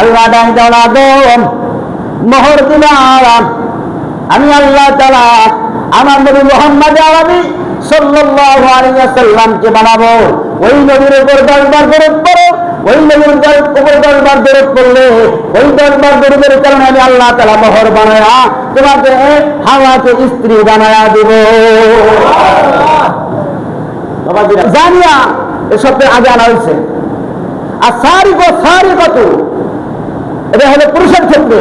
আল্লাহ ডাক দেওয়া দম মোহর দিলাম আমি আল্লাহ তালা আমার নবী মোহাম্মদ সাল্লাল্লাহু আলাইহি ওয়াসাল্লামকে বানাবো। ওই নবীর উপর দশবার দরুদ পড়ো, ওই নবীর উপর দশবার দরুদ পড়লে, ওই দশবার দরুদের কারণে আমি আল্লাহ তালা মোহর বানায়া তোমাকে হাওয়াকে স্ত্রী বানায়া দিব। জানিয়া এসব আগে আনা হয়েছে। আর সারি গো সারি কত এটা হলো পুরুষের ক্ষেত্রে।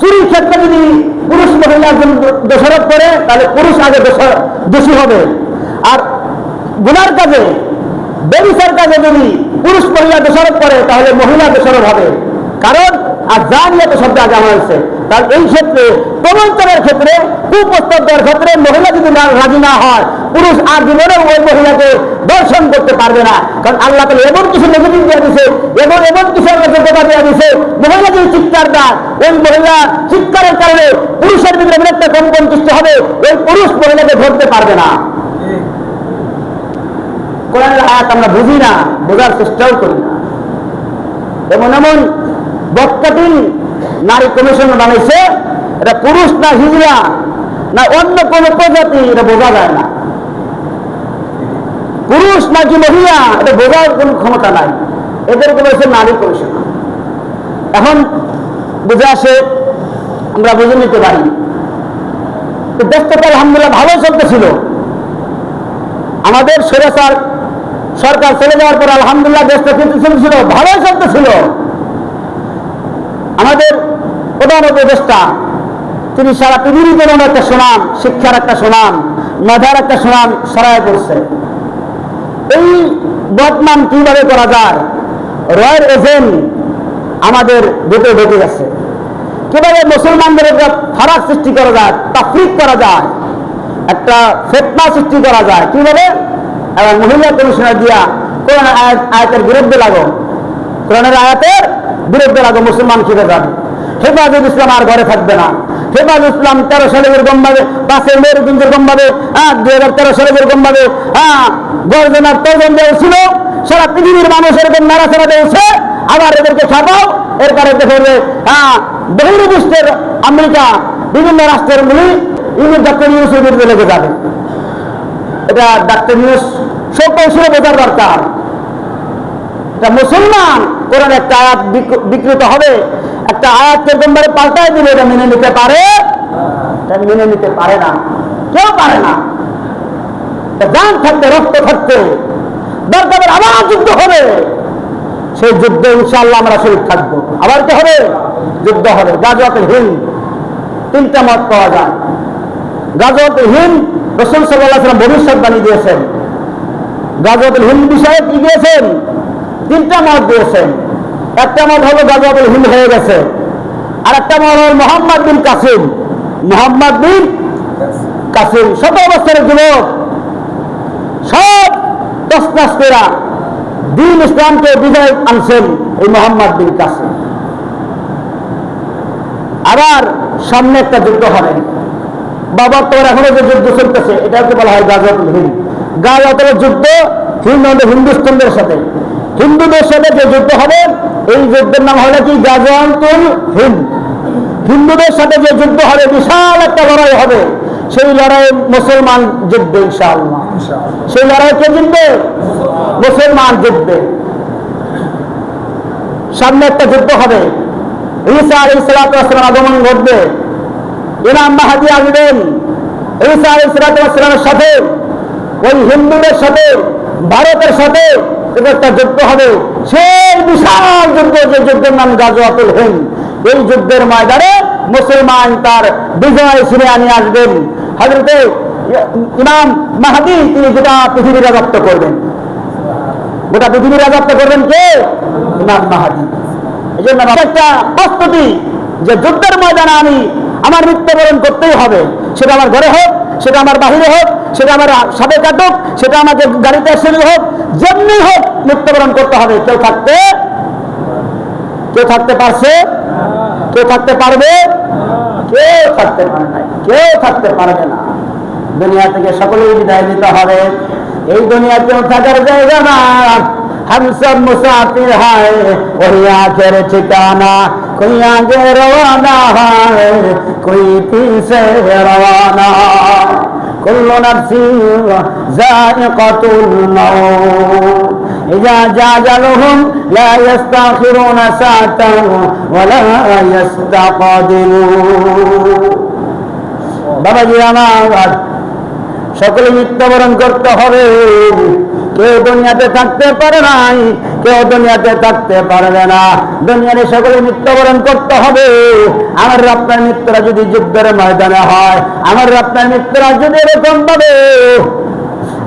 চুরির ক্ষেত্রে যদি পুরুষ মহিলা দোষারোপ করে, তাহলে পুরুষ আগে দোষী হবে। আর গুনার কাজে বেবিচার কাজে যদি পুরুষ মহিলা দোষারোপ করে, তাহলে মহিলা দোষারোপ হবে। কারণ, আর জানিয়ে তো শব্দ আগে আমার হয়েছে, তার এই ক্ষেত্রে, প্রবঞ্চনের ক্ষেত্রে, কুপ্রস্তাব দেওয়ার ক্ষেত্রে মহিলা যদি রাজি না হয়, পুরুষ আর জীবনেও ওই মহিলাকে দর্শন পারবে না। কারণ আল্লাহ তালা এমন কিছু নেগেটিভ দিয়ে দিছে এবং এমন কিছু আমরা যোগ্যতা দিয়ে দিছে মহিলা যদি চিৎকার দেয়, ওই মহিলা চিৎকারের কারণে পুরুষের ভিতরে এমন একটা কম্পন সৃষ্টি হবে, ওই পুরুষ মহিলাকে ধরতে পারবে না। আমরা বুঝি না, বোঝার চেষ্টাও করি এমন এমন অন্য কোন প্রজাতি, এটা বোঝা যায় না। পুরুষ নাকি মহিলা, এটা বোঝার কোন ক্ষমতা নাই। এদেরকে বলছে নারী কমিশন এখন বুঝে আসে, আমরা বুঝে নিতে পারি। তো দেশটা তো আলহামদুলিল্লাহ ভালো চলতেছিল আমাদের সরেসার সরকার চলে যাওয়ার পর আলহামদুলিল্লাহ দেশটা কিন্তু চলছিল ভালোই চলতেছিল আমাদের প্রধান উপদেষ্টা, তিনি সারা পৃথিবীর জন্য একটা সুনাম শিক্ষার একটা সুনাম মেধার একটা সুনাম সরাই করছে। এই বদনাম কীভাবে করা যায়? রয়ের এজেন্ট আমাদের বুকে ঢুকে গেছে। কীভাবে মুসলমানদের একটা ফারাক সৃষ্টি করা যায়, তাফরিক করা যায়, একটা ফেতনা সৃষ্টি করা যায়? কীভাবে? এবং মহিলা কমিশনার দিয়া কোরআন আয়াত আয়াতের বিরুদ্ধে লাগো। কোরআনের আয়াতের বিরুদ্ধে লাগো, মুসলমান ফিরে যাবে? হেফাজুল ইসলাম আর ঘরে থাকবে না। হেফাজুল ইসলাম তেরো সালে যেরকম ভাবে পাশের মেরুদিন যেরকম ভাবে হ্যাঁ দুই হাজার তেরো সালে যেরকম ভাবে হ্যাঁ গর্জনার তর্জন ছিল। সারা পৃথিবীর মানুষ এরকম নাড়াচাড়া দিয়েছে আবার এদেরকে ছাপাও। এরপরে দেখে যে হ্যাঁ বহির্বিশ্বের আমেরিকা, বিভিন্ন রাষ্ট্রের গুলি ইউনিট ডাক্তার ইউনুসের বিরুদ্ধে লেগে যাবে। এটা ডাক্তার ইউনুস সব কৌশলে বোঝার দরকার। এটা মুসলমান কোরআন একটা আয়াত বিক- বিকৃত হবে। একটা আয়াত এরকম পাল্টায় দিলে এটা মেনে নিতে পারে? এটা মেনে নিতে পারে না। কেউ পারে না। জান থাকতে রক্ত থাকতে দরকার আবার যুদ্ধ হবে। সেই যুদ্ধে ইনশাআল্লাহ আমরা শরীর থাকব। আবার কি হবে? যুদ্ধ হবে। গাজওয়াতুল হিন্দ। তিনটা মত পাওয়া যায়। গাজওয়াতুল হিন্দ, রসুল সাল্লাহ ভবিষ্যৎবাণী দিয়েছেন। গাজওয়াতুল হিন্দ বিষয়ে কি দিয়েছেন? তিনটা মত দিয়েছেন। একটা মত হলো গাজওয়াতুল হিন্দ হয়ে গেছে। আর একটা মত হল মোহাম্মদ বিন কাসিম। মোহাম্মদ বিন কাসিম, শত বছরের যুবক। সব তসনাস করা দিন ইসলামকে বিজয় আনছেন এই মোহাম্মদ বিন কাসিম। আবার সামনে একটা যুদ্ধ হবে। বাবার তোর এখনও যে যুদ্ধ চলতেছে এটাকে বলা হয় গাজওয়াতুল হিন্দ। গাজওয়াতুল যুদ্ধ হিন্দ হিন্দুস্তানদের সাথে। হিন্দুদের সাথে যে যুদ্ধ হবে এই যুদ্ধের নাম হলো কি? গাজওয়াতুল হিন্দ। হিন্দুদের সাথে যে যুদ্ধ হবে বিশাল একটা লড়াই হবে। সেই লড়াই মুসলমান জিতবে ইনশাআল্লাহ। সেই লড়াই কে জিতবে? মুসলমান জিতবে। সামনে একটা যুদ্ধ হবে। ঈসা আলী সালাতাম আগমন ঘটবে। ইমাম মাহাদি আসবেন। ঈসা আলী সালাতামের সাথে ওই হিন্দুদের সাথে ভারতের সাথে এটা একটা যুদ্ধ হবে। সেই বিশাল যুদ্ধ, যে যুদ্ধের নাম গাজওয়াতুল হিন্দ। এই যুদ্ধের ময়দানে মুসলমান তার বিজয় ছিনে আনিয়ে আসবেন। হজরতে ইমাম মাহাদি, তিনি গোটা পৃথিবী রাজত্ব করবেন। গোটা পৃথিবী রাজত্ব করবেন কে? ইমাম মাহাদি। এই জন্য একটা প্রস্তুতি, যে যুদ্ধের ময়দানে আমি আমার মৃত্যুবরণ করতেই হবে, সেটা আমার ঘরে হোক সেটা আমার বাহিরে হোক সেটা আমার সাথে কাটুক সেটা আমাকে গাড়িতে এসে হোক যেমনি হোক মৃত্যুবরণ করতে হবে কেউ থাকতে কেউ থাকতে পারছে কেউ থাকতে পারবে কেউ থাকতে পারে না কেউ থাকতে পারবে না দুনিয়া থেকে সকলেই বিদায় নিতে হবে এই দুনিয়া কেউ থাকার জায়গা না हम सब मुसाफिर हैं वही आखिर ठिकाना कोई आगे रवाना है कोई पीछे रवाना كل نفس ذائقة الموت إذا جاء أجلهم لا يستأخرون ساعة ولا يستقدمون বাবাজি আমার সকলে মৃত্যুবরণ করতে হবে কেউ দুনিয়াতে থাকতে পারে নাই, কেউ দুনিয়াতে থাকতে পারবে না। দুনিয়াতে সকলে মৃত্যুবরণ করতে হবে। আমার আপনার মৃত্যুরা যদি যুদ্ধের ময়দানে হয়, আমার আপনার মৃত্যুরা যদি এরকম ভাবে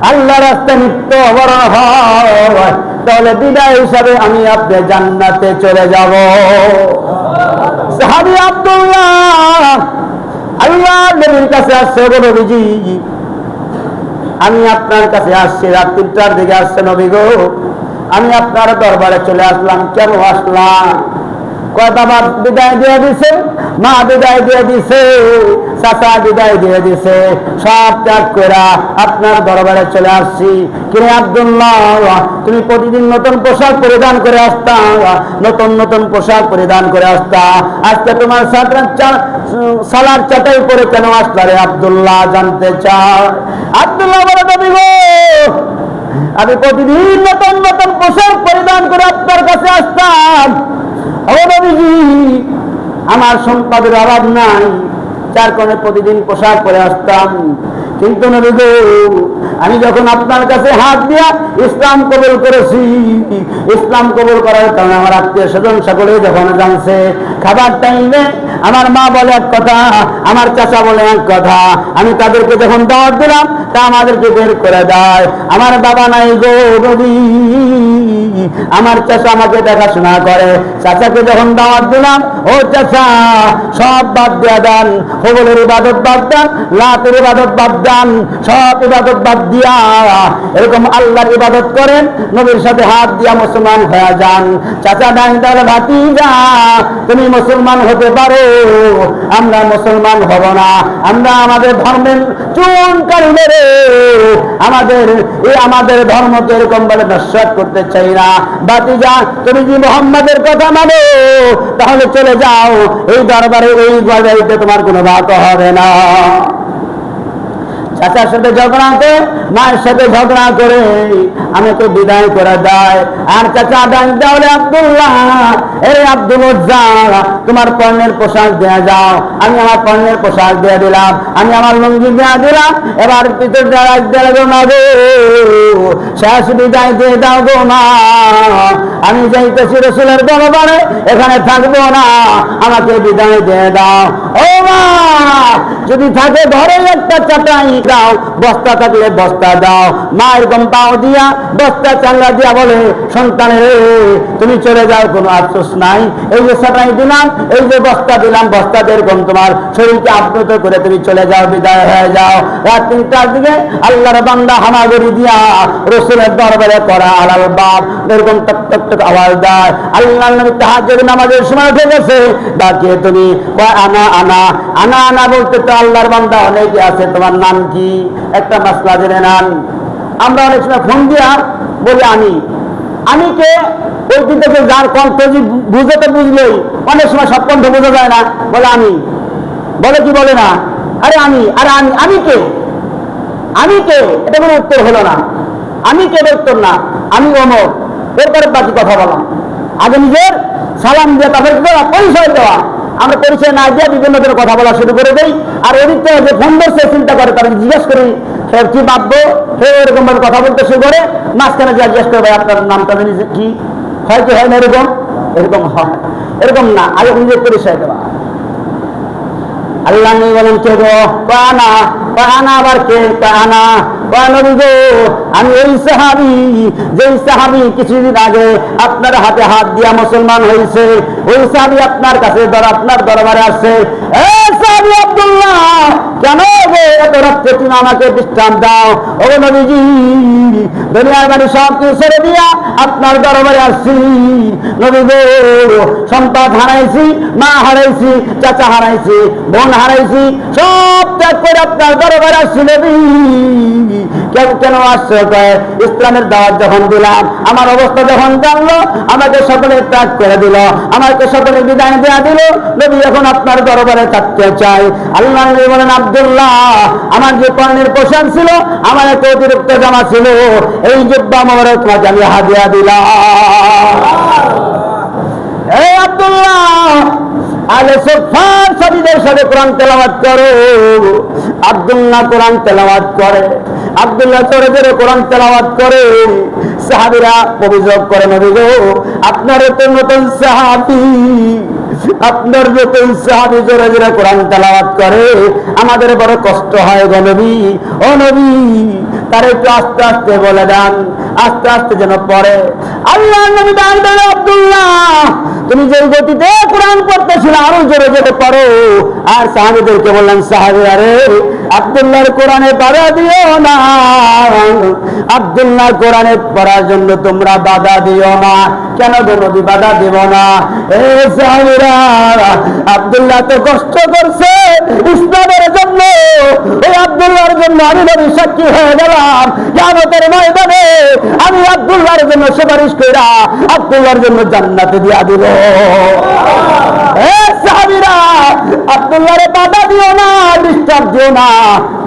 আল্লাহ রাস্তায় মৃত্যুবরণ হয়, তাহলে বিদায় হিসাবে আমি আপনি জান্নাতে চলে যাব। সাহাবি আব্দুল্লাহ আল্লাহ নবীর কাছে আসছে গো নবীজি আমি আপনার কাছে আসছি, রাত তিনটার দিকে আসছে নবী আমি আপনার দরবারে চলে আসলাম, কেন আসলাম? দরবারে চলে আসছি। কিরে আব্দুল্লাহ, তুমি প্রতিদিন নতুন পোশাক পরিধান করে আসতা, নতুন নতুন পোশাক পরিধান করে আসতা। আজকে তোমার সালার চাটাই পরে কেন আসলা রে আব্দুল্লাহ, জানতে চাও? আব্দুল্লাহ গো, আমি প্রতিদিন নতুন নতুন পোশাক পরিধান করে আপনার কাছে আসতাম। আমার সম্পদের অভাব নাই যার কারণে প্রতিদিন পোশাক পরে আসতাম। কিন্তু আমি যখন আপনার কাছে হাত দিয়া ইসলাম কবল করেছি, ইসলাম কবল করার কারণে আমার আত্মীয় স্বজন সকলে যখন জানছে, খাবার টাইমে আমার মা বলে এক কথা, আমার চাচা বলে এক কথা, আমি তাদেরকে যখন দাওয়াত দিলাম তা আমাদেরকে বের করে দেয় আমার বাবা নাই গো নবী। আমার চাচা আমাকে দেখাশোনা করে। চাচাকে যখন দাওয়াত দিলাম, ও চাচা, সব বাদ দেয়া দেন। হবলের ইবাদত বাদ দেন, লাতের ইবাদত বাদ দেন, সব ইবাদত বাদ দিয়া। এরকম আল্লাহর ইবাদত করেন, নবীর সাথে হাত দিয়া মুসলমান হয়ে যান। চাচা ডান ডাল ভাতি যা তুমি মুসলমান হতে পারো। আমরা মুসলমান হব না। আমরা আমাদের ধর্মের চুন কারী মেরে আমাদের, এই আমাদের ধর্ম তো এরকম বলে নস্বাত করতে চাই না। বাতি যা তুমি যদি মোহাম্মদের কথা মানো? তাহলে চলে যাও। এই দরবারে, এই গজাইতে তোমার কোনো বাত হবে না। চাচার সাথে ঝগড়া করে মায়ের সাথে ঝগড়া করে আমাকে বিদায় করে দেয়। আর চাচা, ডাক দেওয়ালে আব্দুল্লাহ। এই আব্দুল তোমার পণ্যের পোশাক দেয়া যাও। আমি আমার পণ্যের পোশাক দিয়ে দিলাম। আমি আমার লুঙ্গি দেয়া দিলাম। এবার পিতর দেওয়া দেওয়া গো না গো। শেষ বিদায় দিয়ে দাও গো মা। আমি যাই যাইতেছি রসুলের দরবারে। এখানে থাকব না। আমাকে বিদায় দিয়ে দাও। ও মা, যদি থাকে ঘরে একটা চাটাই দাও, বস্তা থাকলে বস্তা দাও। মা এরকম পাও দিয়া, বস্তা চাঙ্গা দিয়া বলে, সন্তান সন্তানের তুমি চলে যাও, কোনো আফসোস নাই। এই যে চাটাই দিলাম, এই যে বস্তা দিলাম বস্তা এরকম তোমার শরীরকে আপ্লুত করে তুমি চলে যাও, বিদায় হয়ে যাও। রাত তিনটার দিকে আল্লাহর বান্দা হামাগুড়ি দিয়া রসুলের দরবারে করা আলাল বাপ এরকম টক টক টক আওয়াজ দেয়। আল্লাহ তাহাজ্জুদ নামাজের সময় উঠে গেছে। ডাকে তুমি আনা আনা? আনা আনা বলতে তো আল্লাহর বান্দা অনেকে আছে, তোমার নাম কি? একটা মাসলা জেনে নেন। আমরা অনেক সময় ফোন দিয়া বলি আমি আমি কে ওই থেকে যার কণ্ঠ যে বুঝতে বুঝলেই। অনেক সময় সব কণ্ঠ বোঝা যায় না। বলে আমি বলে কি বলে না? আরে আমি আরে আমি আমি কে আমি কে এটা কোনো উত্তর হলো না। আমি কে উত্তর না। আমি অমর। এরপরে বাকি কথা বলা। আগে নিজের সালাম দিয়ে কি করা? পরিচয় দেওয়া। আমরা পরিচয় না দিয়ে বিভিন্ন ধরনের কথা বলা শুরু করে দেই। আর ওদিক থেকে যে ফোন ধরছে চিন্তা করে তারা জিজ্ঞেস করি, স্যার, কি ভাববো? সে এরকম ভাবে কথা বলতে শুরু করে। মাঝখানে যা জিজ্ঞেস করে, ভাই, আপনার নামটা জানি কি? হয় কি হয় না এরকম? এরকম হয়। এরকম না, আগে নিজের পরিচয় দেওয়া। আল্লাহ বলেন, কে গো? কানা কানা আবার কে কানা গো, আমি ওই সাহাবি, যেই সাহাবি কিছুদিন আগে আপনার হাতে হাত দিয়া মুসলমান হয়েছে ওই সাহাবি আপনার কাছে আপনার দরবারে আসছে। এ সাহাবি আব্দুল্লাহ কেন এত রাত্রে তুমি আমাকে বিশ্রাম দাও। ও নবীজি, দুনিয়ার বাড়ি সব কিছু ছেড়ে দিয়া আপনার দরবারে আসছি। নবী গো, সম্পদ হারাইছি, মা হারাইছি, চাচা হারাইছি, বোন হারাইছি, সব ত্যাগ করে আপনার দরবারে আসছি নবী। কেন কেন আসছে ইসলামের দাওয়াত যখন দিলাম, আমার অবস্থা যখন জানলো, আমাকে সকলে ত্যাগ করে দিল, আমাকে সকলে বিদায় দেওয়া দিল। নবী এখন আপনার দরবারে থাকতে চাই আল্লাহ বলেন আব্দুল্লাহ, আমার যে কর্ণের পোশাক ছিল, আমার একটা অতিরিক্ত জামা ছিল। এই জব্বা আমার তোমাকে আমি হাদিয়া দিলাম। কোরআন করো। আব্দুল্লাহ কোরআন তেলাওয়াত করে। কোরআন করে। অভিযোগ গো, আপনার তো নতুন সাহাবি। আপনার নতুন সাহাবি জোরে জোরে কোরআন তালাবাদ করে, আমাদের বড় কষ্ট হয় গো নবী। ও নবী, তার একটু আস্তে আস্তে বলে দেন, আস্তে আস্তে যেন পড়ে। আল্লাহ নবী ডাক দেন, আব্দুল্লাহ, তুমি যে গতিতে কোরআন পড়তেছিল, আরও জোরে জোরে পড়ো আর সাহাবিদেরকে বললেন সাহাবি রে আব্দুল্লাহর কোরআনে পড়া দিও না। আব্দুল্লাহ কোরআনে পড়ার জন্য তোমরা বাধা দিও না। কেন গো নবী, বাধা দিব না? এ আব্দুল্লাহ তো কষ্ট করছে ইসলামের জন্য। এই আব্দুল্লাহর জন্য আমি নবী সাক্ষী হয়ে গেলাম। জানতের ময়দানে আমি আব্দুল্লাহর জন্য সুপারিশ কইরা আব্দুল্লাহর জন্য জান্নাতে দিয়া দিব। আব্দুল্লাহরে বাধা দিও না ডিস্টার্ব দিও না।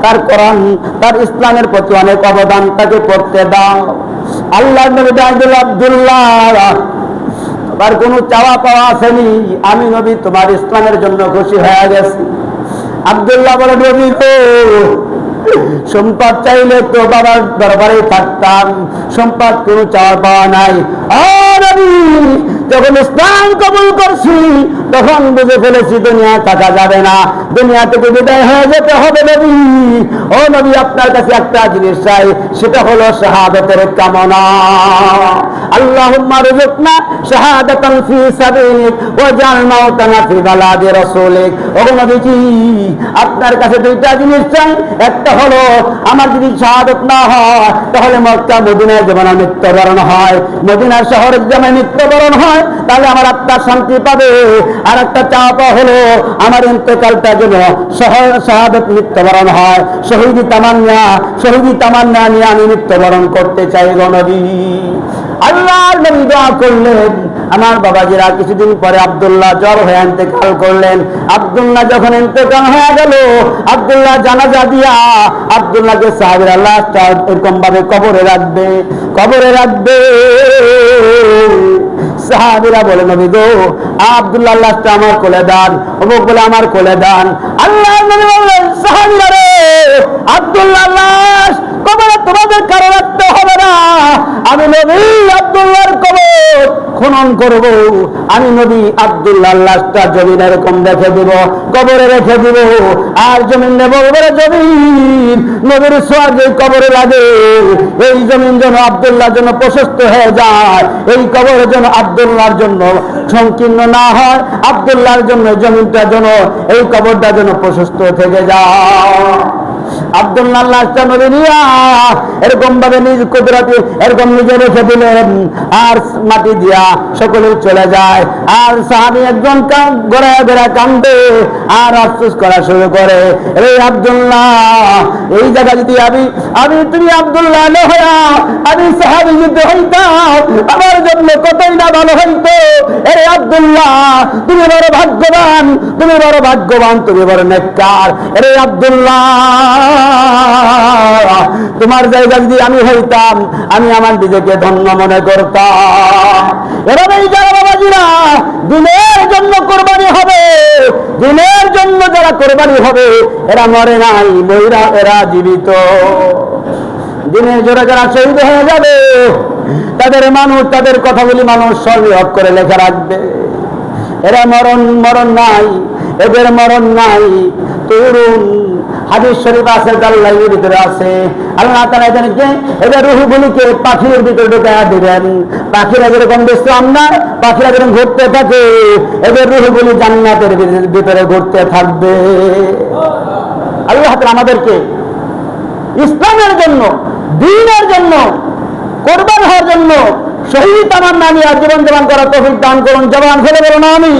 তার কোরআন, তার ইসলামের প্রতি অনেক অবদান তাকে দাও। আল্লাহ আব্দুল্লাহ, তোমার কোনো চাওয়া পাওয়া আসেনি। আমি নবী, তোমার ইসলামের জন্য খুশি হয়ে গেছি। আব্দুল্লাহ বলে, নবী গো, সম্পদ চাইলে তো বাবার দরবারে থাকতাম। সম্পদ কোনো চাওয়া পাওয়া নাই। আর যখন ইসলাম কবুল করছি, তখন বুঝে ফেলেছি দুনিয়া থাকা যাবে না। দুনিয়া থেকে বিদায় হয়ে যেতে হবে নবী। ও নবী, আপনার কাছে একটা জিনিস চাই, সেটা হলো শাহাদতের কামনা। আল্লাহুম্মা রুজুকনা শাহাদাতান ফি সাবিলিক ওয়া জাল মাউতানা ফি বালাদি রাসূলিক। ও নবীজি, আপনার কাছে দুইটা জিনিস চাই। একটা হলো, আমার যদি শাহাদত না হয়, তাহলে মক্কা মদিনায় যেমন মৃত্যুবরণ হয়, মদিনার শহরের যেমন মৃত্যুবরণ হয় তাহলে আমার আত্মার শান্তি পাবে। আর একটা চাপা হলো, আমার ইন্তকালটা যেন শাহাদত মৃত্যুবরণ হয়। শহীদি তামান্না শহীদি তামান্না নিয়ে আমি মৃত্যুবরণ করতে চাই গণবী আল্লাহর নবী দোয়া করলেন। আমার বাবাজিরা কিছুদিন পরে আব্দুল্লাহ জ্বর হয়ে ইন্তেকাল করলেন। আব্দুল্লাহ যখন ইন্তেকাল হয়ে গেল, আব্দুল্লাহ জানাজা দিয়া আব্দুল্লাহকে সাহাবির আল্লাহ এরকম ভাবে কবরে রাখবে কবরে রাখবে। সাহাবিরা বলে, নবী গো, আব্দুল্লাহ আমার কোলে দান, অমুক বলে আমার কোলে দান। আল্লাহ নবী বললেন, সাহাবিরা রে, আব্দুল্লাহ তোমাদের কারও রাখতে হবে না। আমি নবী আব্দুল্লাহর কবর খনন করব। আমি নবী আব্দুল্লাহ লাশটা জমিন এরকম রেখে দিব, কবরে রেখে দিব। আর জমিন নেব জমিন। নবীর সোয়ার যে কবরে লাগে। এই জমিন যেন আব্দুল্লাহর জন্য প্রশস্ত হয়ে যায়। এই কবরের যেন আব্দুল্লাহর জন্য সংকীর্ণ না হয়। আব্দুল্লাহর জন্য জমিনটা যেন, এই কবরটা যেন প্রশস্ত থেকে যায়। আব্দুল্লাহ লাশটা নবী নিয়া। এরকম ভাবে নিজ এরকম আর মাটি দিয়া সকলে চলে যায়। আর একজন কান্দে আর শুরু করে। এই জায়গা যদি আমি তুমি আব্দুল্লাহ না ভালো আব্দুল্লাহ, তুমি বড় ভাগ্যবান, তুমি বড় ভাগ্যবান, তুমি বড় নেককার। এরে আব্দুল্লাহ। তোমার জায়গা যদি আমি হইতাম, আমি আমার নিজেকে ধন্য মনে করতাম। এভাবেই যারা বাবাজিরা দিনের জন্য কোরবানি হবে, দিনের জন্য যারা কোরবানি হবে, এরা মরে নাই, মহিলা এরা জীবিত। দিনের জোরে যারা শহীদ হয়ে যাবে, তাদের মানুষ, তাদের কথাগুলি মানুষ সর্বহক করে লেখা রাখবে। এরা মরণ মরণ নাই, এদের মরণ নাই, তরুণ হাদিস শরীফ আছে, জাল্লাইয়ের ভিতরে আছে। আল্লাহ তালা এদেরকে এদের রুহুগুলিকে পাখির ভিতরে ঢুকাইয়া দিবেন। পাখিরা যেরকম বিশ্রাম না পাখিরা যেরকম ঘুরতে থাকে এদের রুহুগুলি জান্নাতের ভিতরে ঘুরতে থাকবে। আল্লাহ তালা আমাদেরকে ইসলামের জন্য, দিনের জন্য, কোরবান হওয়ার জন্য শহীদ আমার নামিয়া জীবন জবান করা তফিক দান করুন। জবান ফেলে বলুন আমি